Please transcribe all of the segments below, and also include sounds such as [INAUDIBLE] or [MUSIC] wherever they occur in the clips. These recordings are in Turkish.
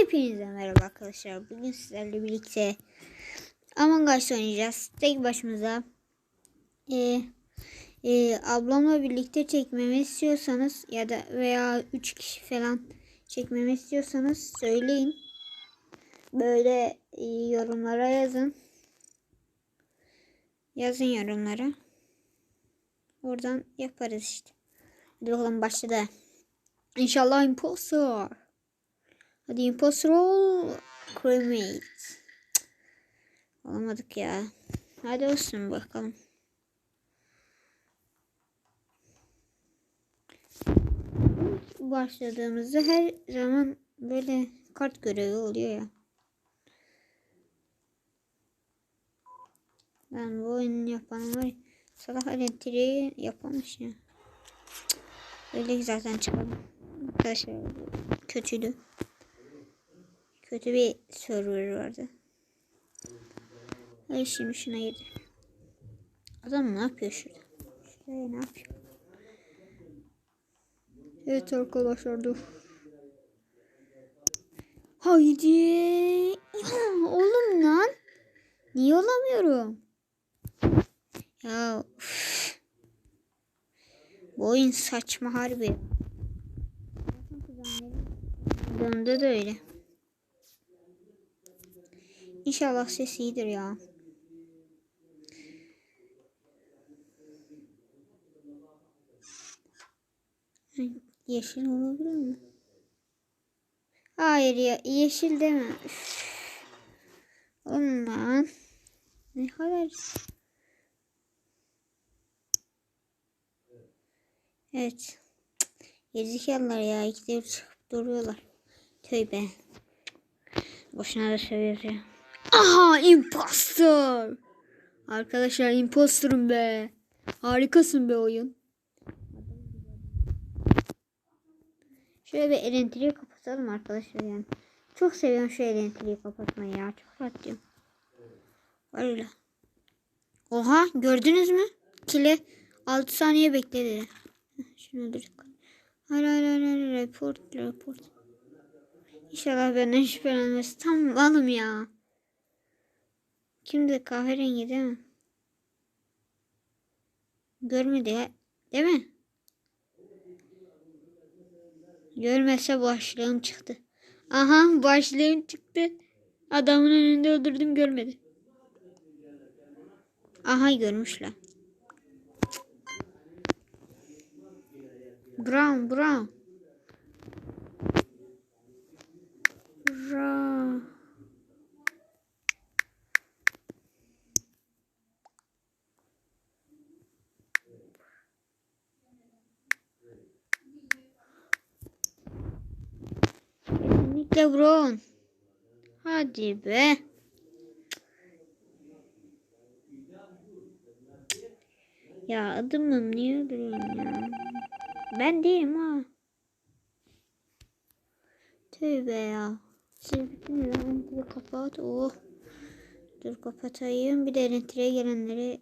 Hepinize merhaba arkadaşlar. Bugün sizlerle birlikte Among Us oynayacağız. Tek başımıza. Ee, e, ablamla birlikte çekmemi istiyorsanız ya da veya 3 kişi falan çekmemi istiyorsanız söyleyin. Böyle e, yorumlara yazın. Yazın yorumlara. Oradan yaparız işte. Hadi bakalım başladı. İnşallah imposter. Hadi imposter ol. Cremate. Olamadık ya. Hadi olsun bakalım. Başladığımızda her zaman böyle kart görevi oluyor ya. Ben bu oyunu yapan var. Salak elektriği yapamış ya. Öyle zaten çıkalım. Arkadaşlar kötüydü. Kötü bir server vardı. Ay şimdi şuna girdi. Adam ne yapıyor şurada? Şuraya ne yapıyor? Evet arkadaşlar dur. Haydi. [LAUGHS] Oğlum lan. Niye olamıyorum? Ya üf. Bu oyun saçma harbi. Bunda da öyle. İnşallah ses iyidir ya. Yeşil olabilir mi? Hayır ya yeşil deme. Üf. Lan. Ne kadar... Evet. Gerizekalılar ya. İkide çıkıp duruyorlar. Tövbe. Boşuna da seviyoruz. Aha imposter. Arkadaşlar imposterım be. Harikasın be oyun. Şöyle bir elektriği kapatalım arkadaşlar yani. Çok seviyorum şu elektriği kapatmayı ya. Çok rahat diyorum. Var öyle. Oha gördünüz mü? Kile 6 saniye bekledi. Şunu öldürdük. Hayır hayır hayır. Report report. İnşallah benden şüphelenmez. Tam malım ya. Kimdi kahverengi değil mi? Görmedi ya. Değil mi? Görmezse başlığım çıktı. Aha başlığım çıktı. Adamın önünde öldürdüm görmedi. Aha görmüşler. Brown brown. Brown. Brown. Hadi be. Ya adımım niye öldürüyorsun ya? Ben değilim ha. Tövbe ya. Siz kapat. Oh. Dur kapatayım. Bir de elektriğe gelenleri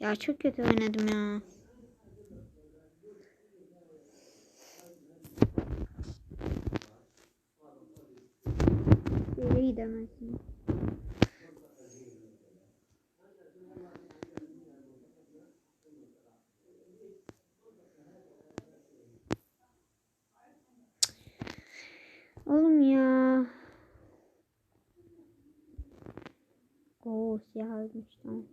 Ya çok kötü oynadım ya. Böyle gidemezsin. Oğlum ya. Oo siyah ölmüş tamam.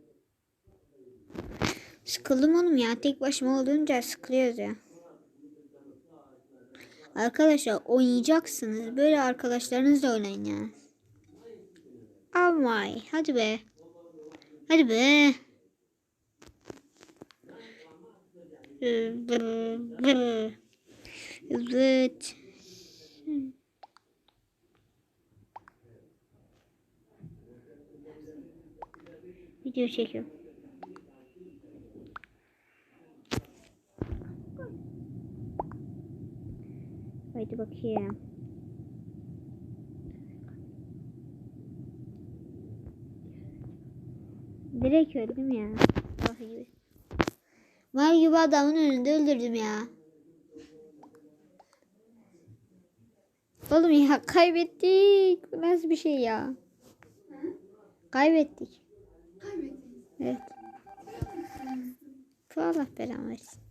Sıkıldım oğlum ya. Tek başıma olunca sıkılıyoruz ya. Arkadaşlar oynayacaksınız. Böyle arkadaşlarınızla oynayın ya. Amay. Hadi be. Hadi be. Evet. Video çekiyorum. Haydi bakayım. Direkt öldüm ya. Ah gibi. Mal gibi adamın önünde öldürdüm ya. Oğlum ya kaybettik. Bu nasıl bir şey ya? Kaybettik. Kaybettiniz. Evet. Bu Allah belanı versin.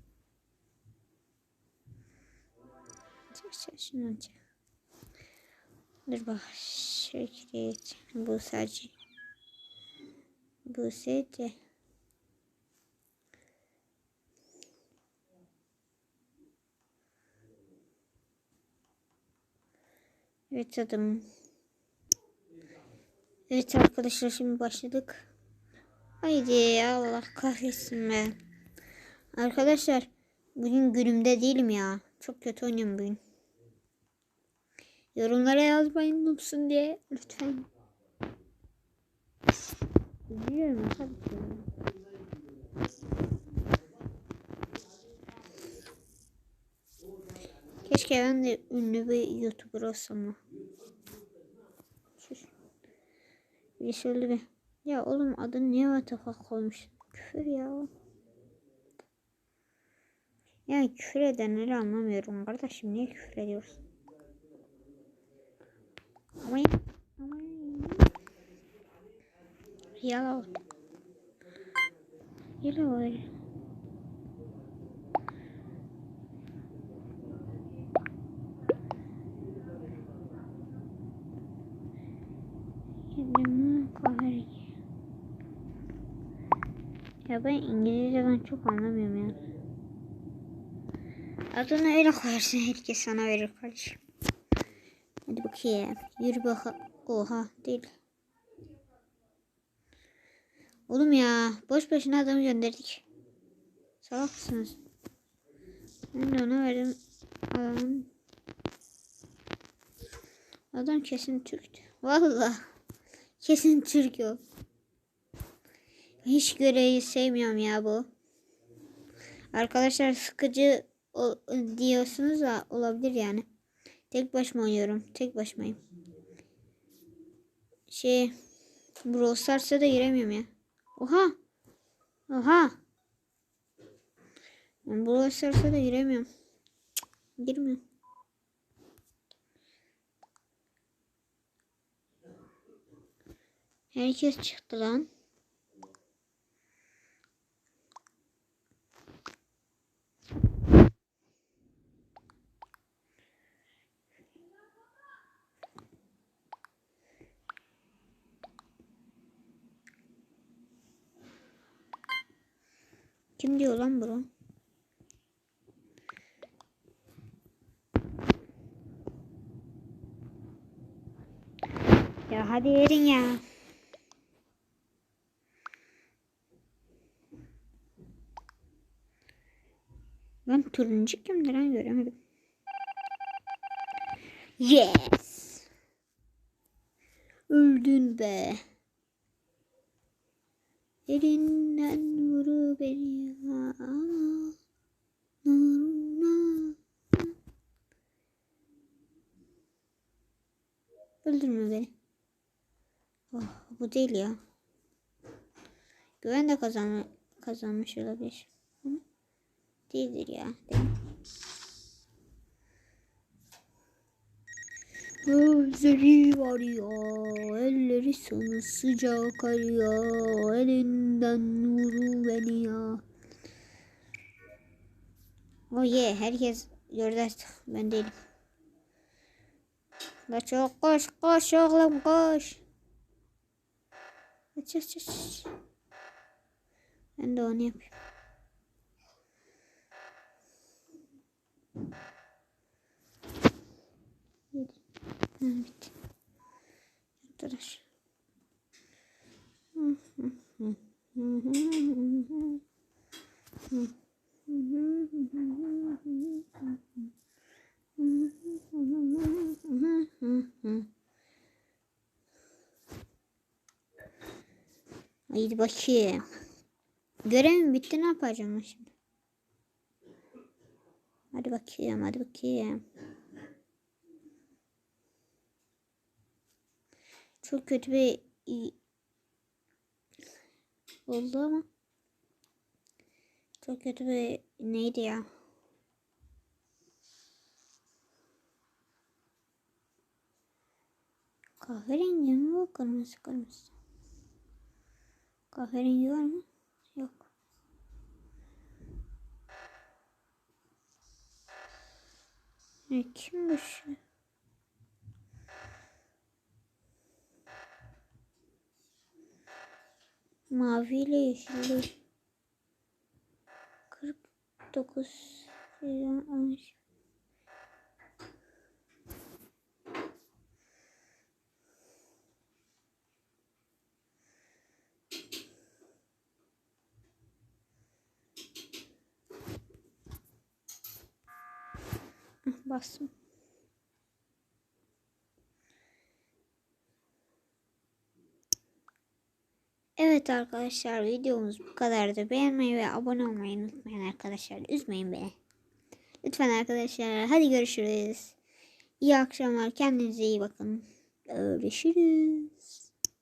Çek çek şunu çek. Dur bak. Şirket. Bu sadece. Bu sadece. Evet adım. Evet arkadaşlar şimdi başladık. Haydi Allah kahretsin be. Arkadaşlar bugün günümde değilim ya. Çok kötü oynuyorum bugün. Yorumlara yazmayın noobsun diye lütfen. Biliyorum tabii. Keşke ben de ünlü bir YouTuber olsam. Sus. Birisi öldü be. Ya oğlum adını niye WTF koymuş? Küfür ya. Ya küfür edenleri anlamıyorum kardeşim. Niye küfür ediyorsun? Ama ama Yellow. Yellow. Kendimi kahretsin. Ya ben İngilizceden çok anlamıyorum ya. Adını öyle koyarsın herkes sana verir kardeşim. Hadi bakayım. Yürü bakalım. Oha değil. Oğlum ya boş boşuna adamı gönderdik. Salak mısınız? Ben de ona verdim. Adam, adam kesin Türktü. Vallahi kesin Türk o. Hiç göreyi sevmiyorum ya bu. Arkadaşlar sıkıcı diyorsunuz da olabilir yani. Tek başıma oynuyorum. Tek başımayım. Şey Brawl Stars'a da giremiyorum ya. Oha. Oha. Ben Stars'a da giremiyorum. Cık, girmiyorum. Herkes çıktı lan. Kim diyor lan bunu? Ya hadi verin ya. Ben turuncu kimdi lan göremedim. Yes. Öldün be. Elinden vuru beni ama nuruna. Öldürme beni. Oh, bu değil ya. Güven de kazan kazanmış olabilir. Ama değildir ya. Değil. Gözleri var ya, elleri sana sıcak arıyor, elinden nuru beni ya. Oh yeah, herkes gördü artık, ben değilim. Kaç oğlum, koş, koş oğlum, koş. Kaç, kaç, kaç. Ben de onu yapayım. Yedi. Ha, bitti. Haydi bakayım. Görevim bitti ne yapacağım şimdi? Hadi bakayım hadi bakayım. Çok kötü bir oldu ama Çok kötü bir neydi ya? Kahverengi mi bu? Kırmızı kırmızı. Kahverengi var mı? Yok. Ne kim bu şu? Mavi ile yeşilli. 49 13 Bastım. Evet arkadaşlar videomuz bu kadardı. Beğenmeyi ve abone olmayı unutmayın arkadaşlar. Üzmeyin beni. Lütfen arkadaşlar. Hadi görüşürüz. İyi akşamlar. Kendinize iyi bakın. Görüşürüz.